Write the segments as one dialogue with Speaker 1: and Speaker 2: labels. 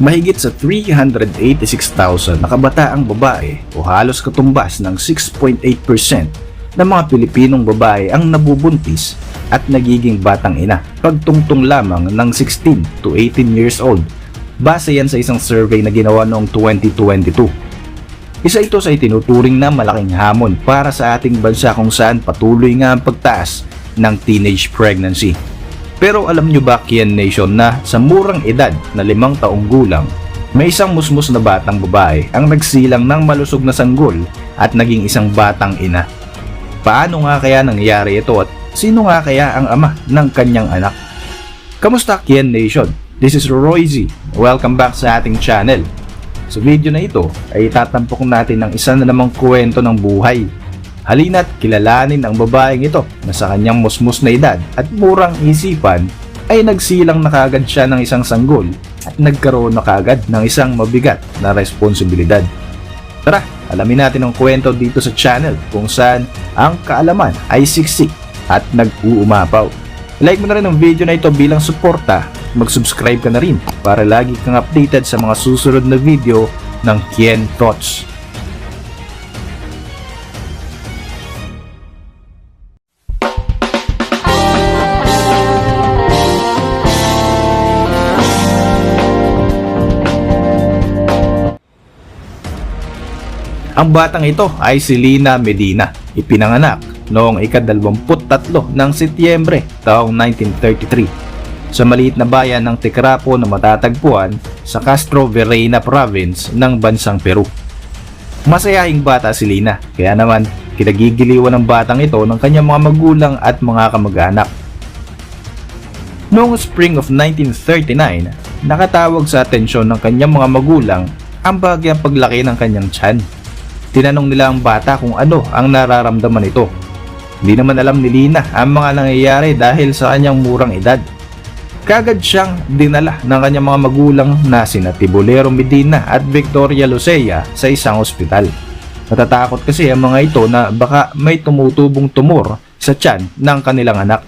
Speaker 1: Mahigit sa 386,000 na kabataang babae o halos katumbas ng 6.8% ng mga Pilipinong babae ang nabubuntis at nagiging batang ina pagtungtong lamang ng 16 to 18 years old. Base yan sa isang survey na ginawa noong 2022. Isa ito sa itinuturing na malaking hamon para sa ating bansa kung saan patuloy nga ang pagtaas ng teenage pregnancy. Pero alam nyo ba Kian Nation na sa murang edad na limang taong gulang, may isang musmus na batang babae ang nagsilang ng malusog na sanggol at naging isang batang ina. Paano nga kaya nangyari ito at sino nga kaya ang ama ng kanyang anak? Kamusta Kian Nation? This is Roy Z. Welcome back sa ating channel. Sa video na ito ay itatampok natin ng isa na namang kwento ng buhay. Halina't kilalanin ang babaeng ito na sa kanyang musmus na edad at murang isipan ay nagsilang na kagad siya ng isang sanggol at nagkaroon na kagad ng isang mabigat na responsibilidad. Tara, alamin natin ang kwento dito sa channel kung saan ang kaalaman ay siksik at nag-uumapaw. Like mo na rin ang video na ito bilang suporta, mag-subscribe ka na rin para lagi kang updated sa mga susunod na video ng Kien Thoughts. Ang batang ito ay si Lina Medina, ipinanganak noong ikadalawamput-tatlo ng Setyembre taong 1933 sa maliit na bayan ng Tecrapo na matatagpuan sa Castro Verena Province ng bansang Peru. Masayahing bata si Lina, kaya naman kinagigiliwan ng batang ito ng kanyang mga magulang at mga kamag-anak. Noong spring of 1939, nakatawag sa atensyon ng kanyang mga magulang ang bagyang paglaki ng kanyang tiyan. Tinanong nila ang bata kung ano ang nararamdaman nito. Hindi naman alam ni Lina ang mga nangyayari dahil sa kanyang murang edad. Kagad siyang dinala ng kanyang mga magulang na sina Tibolero Medina at Victoria Lucea sa isang ospital. Natatakot kasi ang mga ito na baka may tumutubong tumor sa tiyan ng kanilang anak.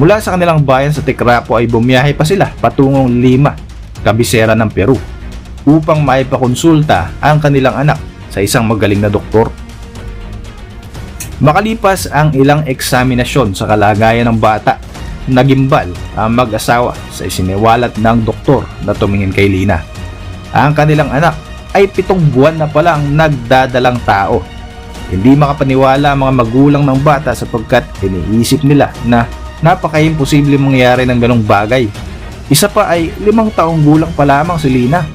Speaker 1: Mula sa kanilang bayan sa Tecrapo ay bumiyahe pa sila patungong Lima, kabisera ng Peru, upang maipakonsulta ang kanilang anak sa isang magaling na doktor. Makalipas ang ilang eksaminasyon sa kalagayan ng bata, nagimbal ang mag-asawa sa isiniwalat ng doktor na tumingin kay Lina. Ang kanilang anak ay pitong buwan na palang nagdadalang tao. Hindi makapaniwala ang mga magulang ng bata sapagkat iniisip nila na napaka-imposible mangyari ng ganong bagay. Isa pa ay limang taong gulang pa lamang si Lina.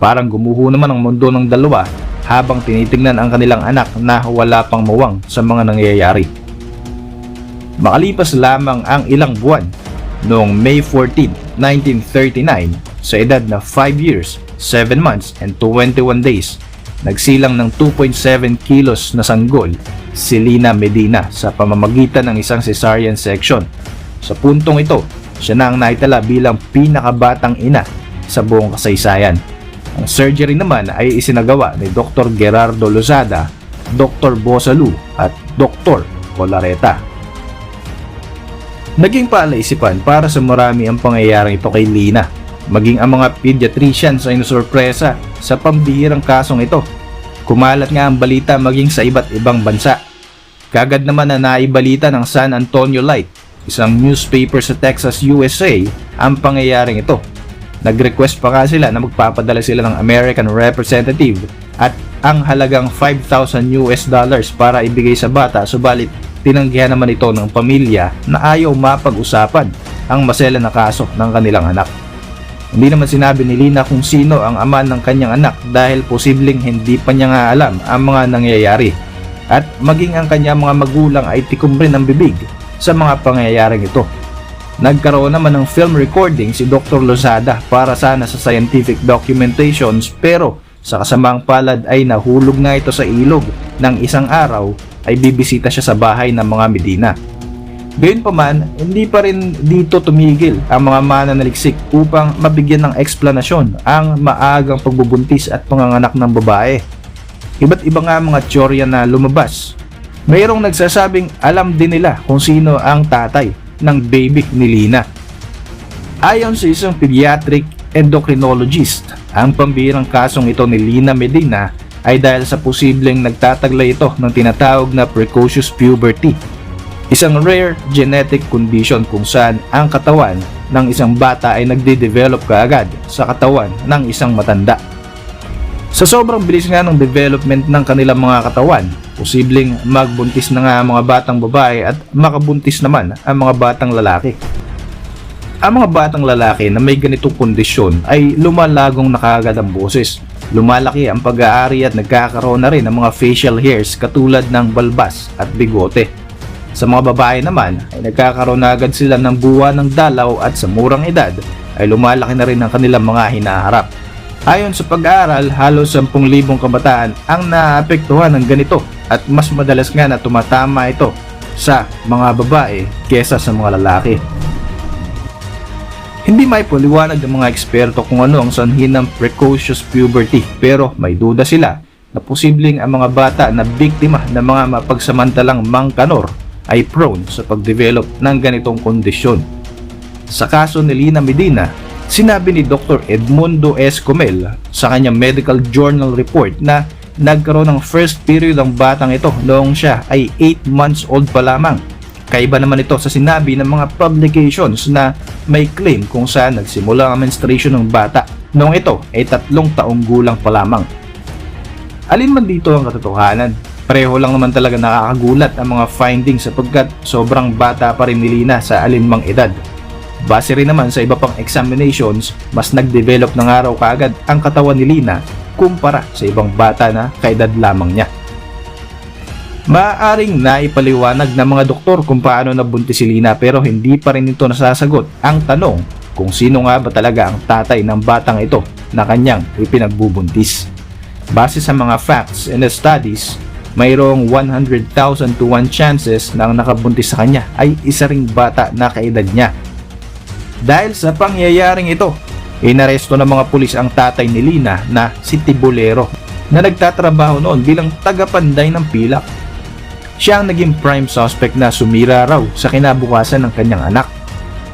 Speaker 1: Parang gumuho naman ang mundo ng dalawa habang tinitingnan ang kanilang anak na wala pang muwang sa mga nangyayari. Makalipas lamang ang ilang buwan, noong May 14, 1939, sa edad na 5 years, 7 months, and 21 days, nagsilang ng 2.7 kilos na sanggol si Lina Medina sa pamamagitan ng isang cesarean section. Sa puntong ito, siya na ang naitala bilang pinakabatang ina sa buong kasaysayan. Ang surgery naman ay isinagawa ni Dr. Gerardo Lozada, Dr. Bosalu at Dr. Colareta. Naging palaisipan para sa marami ang pangyayaring ito kay Lina. Maging ang mga pediatricians ay nasurpresa sa pambihirang kasong ito. Kumalat nga ang balita maging sa iba't ibang bansa. Kagad naman na naibalita ng San Antonio Light, isang newspaper sa Texas, USA, ang pangyayaring ito Nag-request pa nga sila na magpapadala sila ng American representative at ang halagang 5,000 US dollars para ibigay sa bata subalit tinanggihan naman ito ng pamilya na ayaw mapag-usapan ang masela na kaso ng kanilang anak. Hindi naman sinabi ni Lina kung sino ang ama ng kanyang anak dahil posibleng hindi pa niya nga alam ang mga nangyayari at maging ang kanyang mga magulang ay tikom rin ang bibig sa mga pangyayaring ito. Nagkaroon naman ng film recording si Dr. Lozada para sana sa scientific documentations pero sa kasamaang palad ay nahulog nga ito sa ilog ng isang araw ay bibisita siya sa bahay ng mga Medina. Gayunpaman, hindi pa rin dito tumigil ang mga mananaliksik upang mabigyan ng eksplanasyon ang maagang pagbubuntis at panganganak ng babae. Iba't iba nga mga teorya na lumabas. Mayroong nagsasabing alam din nila kung sino ang tatay ng baby ni Lina. Ayon sa isang pediatric endocrinologist. Ang pambirang kasong ito ni Lina Medina ay dahil sa posibleng nagtataglay ito ng tinatawag na precocious puberty. Isang rare genetic condition kung saan ang katawan ng isang bata ay nagde-develop kaagad sa katawan ng isang matanda. Sa sobrang bilis nga ng development ng kanilang mga katawan, posibleng magbuntis na nga ang mga batang babae at makabuntis naman ang mga batang lalaki. Ang mga batang lalaki na may ganitong kondisyon ay lumalagong nakagad ang boses. Lumalaki ang pag-aari at nagkakaroon na rin ng mga facial hairs katulad ng balbas at bigote. Sa mga babae naman ay nagkakaroon na agad sila ng buwa ng dalaw at sa murang edad ay lumalaki na rin ang kanilang mga hinaharap. Ayon sa pag-aaral, halos 10,000 kabataan ang naapektuhan ng ganito at mas madalas nga na tumatama ito sa mga babae kesa sa mga lalaki. Hindi may paliwanag ng mga eksperto kung ano ang sanhi ng precocious puberty pero may duda sila na posibleng ang mga bata na biktima ng mga mapagsamantalang mangkanor ay prone sa pagdevelop ng ganitong kondisyon. Sa kaso ni Lina Medina, sinabi ni Dr. Edmundo S. Comel sa kanyang medical journal report na nagkaroon ng first period ang batang ito noong siya ay 8 months old pa lamang. Kaiba naman ito sa sinabi ng mga publications na may claim kung saan nagsimula ang menstruation ng bata noong ito ay tatlong taong gulang pa lamang. Alin man dito ang katotohanan? Pareho lang naman talaga nakakagulat ang mga findings sapagkat sobrang bata pa rin ni Lina sa alinmang edad. Base rin naman sa iba pang examinations, mas nag-develop ng araw kaagad ang katawan ni Lina kumpara sa ibang bata na kaedad lamang niya. Maaaring naipaliwanag ng mga doktor kung paano nabuntis si Lina pero hindi pa rin ito nasasagot ang tanong kung sino nga ba talaga ang tatay ng batang ito na kanyang ipinagbubuntis. Base sa mga facts and studies, mayroong 100,000 to 1 chances na ang nakabuntis sa kanya ay isa ring bata na kaedad niya. Dahil sa pangyayaring ito, inaresto ng mga pulis ang tatay ni Lina na si Tibulero na nagtatrabaho noon bilang tagapanday ng pilak. Siya ang naging prime suspect na sumira raw sa kinabukasan ng kanyang anak.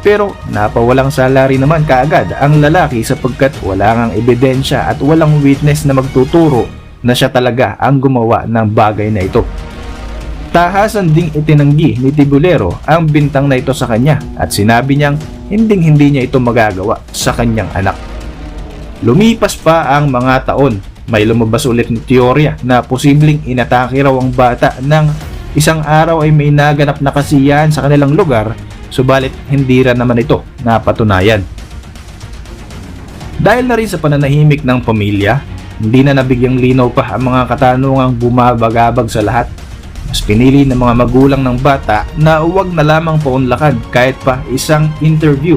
Speaker 1: Pero napawalang salary naman kaagad ang lalaki sapagkat wala ngang ebidensya at walang witness na magtuturo na siya talaga ang gumawa ng bagay na ito. Tahasan ding itinanggi ni Tibulero ang bintang na ito sa kanya at sinabi niyang hinding hindi niya ito magagawa sa kanyang anak. Lumipas pa ang mga taon, may lumabas ulit ng teorya na posibleng inatake raw ang bata ng isang araw ay may naganap na kasiyahan sa kanilang lugar subalit hindi rin naman ito napatunayan. Dahil na rin sa pananahimik ng pamilya, hindi na nabigyang linaw pa ang mga katanungang bumabagabag sa lahat. Mas pinili ng mga magulang ng bata na huwag na lamang paunlakan kahit pa isang interview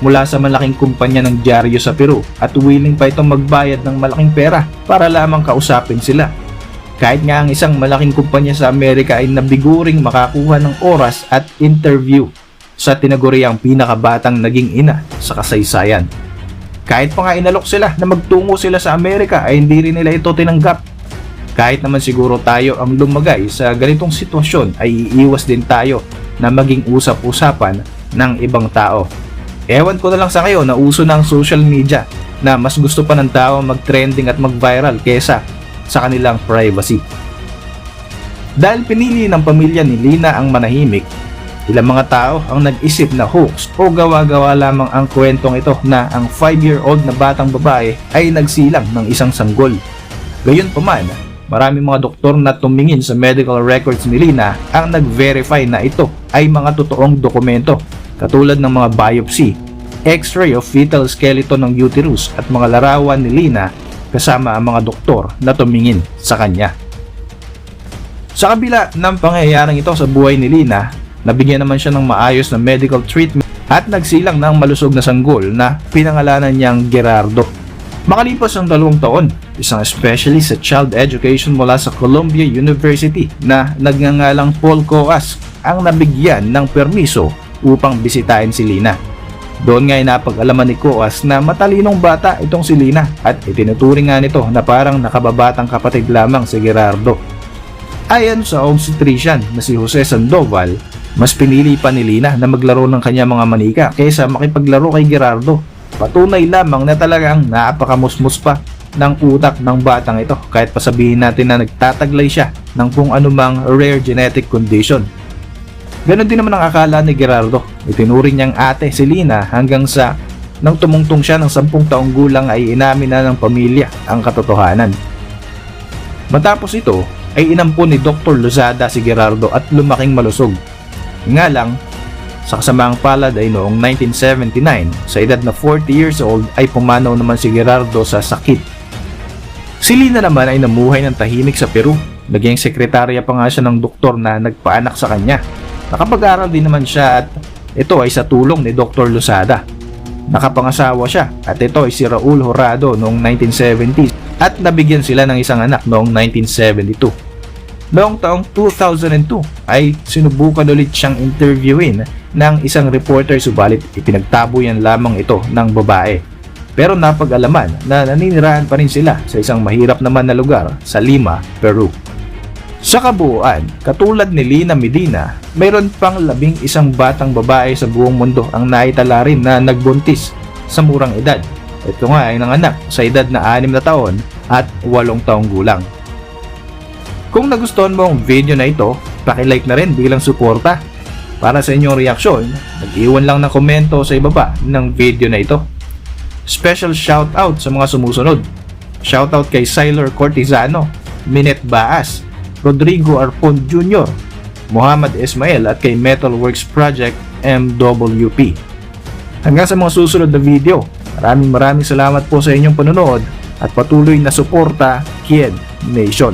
Speaker 1: mula sa malaking kumpanya ng dyaryo sa Peru at willing pa itong magbayad ng malaking pera para lamang kausapin sila. Kahit nga ang isang malaking kumpanya sa Amerika ay nabiguring makakuha ng oras at interview sa tinaguriang pinakabatang naging ina sa kasaysayan. Kahit pa nga inalok sila na magtungo sila sa Amerika ay hindi rin nila ito tinanggap. Kahit naman siguro tayo ang lumagay sa ganitong sitwasyon ay iiwas din tayo na maging usap-usapan ng ibang tao. Ewan ko na lang sa kayo na uso ng social media na mas gusto pa ng tao mag-trending at mag-viral kesa sa kanilang privacy. Dahil pinili ng pamilya ni Lina ang manahimik, ilang mga tao ang nag-isip na hoax o gawa-gawa lamang ang kwentong ito na ang 5-year-old na batang babae ay nagsilang ng isang sanggol. Gayon pa man, maraming mga doktor na tumingin sa medical records ni Lina ang nag-verify na ito ay mga totoong dokumento katulad ng mga biopsy, x-ray of fetal skeleton ng uterus at mga larawan ni Lina kasama ang mga doktor na tumingin sa kanya. Sa kabila ng pangyayaring ito sa buhay ni Lina, nabigyan naman siya ng maayos na medical treatment at nagsilang ng malusog na sanggol na pinangalanan niyang Gerardo. Makalipas ang dalawang taon, isang specialist sa child education mula sa Columbia University na nagngangalang Paul Coas ang nabigyan ng permiso upang bisitahin si Lina. Doon nga ay napag-alaman ni Coas na matalinong bata itong si Lina at itinuturing nga nito na parang nakababatang kapatid lamang si Gerardo. Ayon sa obstetrician na si Jose Sandoval, mas pinili pa ni Lina na maglaro ng kanya mga manika kaysa makipaglaro kay Gerardo Patunay lamang na talagang napakamusmus pa ng utak ng batang ito kahit pa sabihin natin na nagtataglay siya ng kung anumang rare genetic condition. Ganon din naman ang akala ni Gerardo. Itinuring niyang ate si Lina hanggang sa nang tumungtong siya ng 10 taong gulang ay inamin na ng pamilya ang katotohanan. Matapos ito ay inampun ni Dr. Lozada si Gerardo at lumaking malusog. Nga lang, sa kasamaang palad ay noong 1979, sa edad na 40 years old ay pumanaw naman si Gerardo sa sakit. Si Lina naman ay namuhay ng tahimik sa Peru. Naging sekretarya pa nga siya ng doktor na nagpaanak sa kanya. Nakapag-aral din naman siya at ito ay sa tulong ni Dr. Lozada. Nakapangasawa siya at ito ay si Raul Horado noong 1970s at nabigyan sila ng isang anak noong 1972. Noong taong 2002 ay sinubukan ulit siyang interviewin ng isang reporter subalit ipinagtabo yan lamang ito ng babae. Pero napag-alaman na naninirahan pa rin sila sa isang mahirap naman na lugar sa Lima, Peru. Sa kabuuan, katulad ni Lina Medina, mayroon pang labing isang batang babae sa buong mundo ang naitala rin na nagbuntis sa murang edad. Ito nga ay nanganak sa edad na 6 na taon at 8 taong gulang. Kung nagustuhan mo ang video na ito, pakilike na rin bilang suporta. Para sa inyong reaksyon, mag-iwan lang ng komento sa ibaba ng video na ito. Special shoutout sa mga sumusunod. Shoutout kay Siler Cortizano, Minet Baas, Rodrigo Arpon Jr., Muhammad Ismail at kay Metalworks Project MWP. Hanggang sa mga susunod na video, maraming maraming salamat po sa inyong panonood at patuloy na suporta Kid Nation.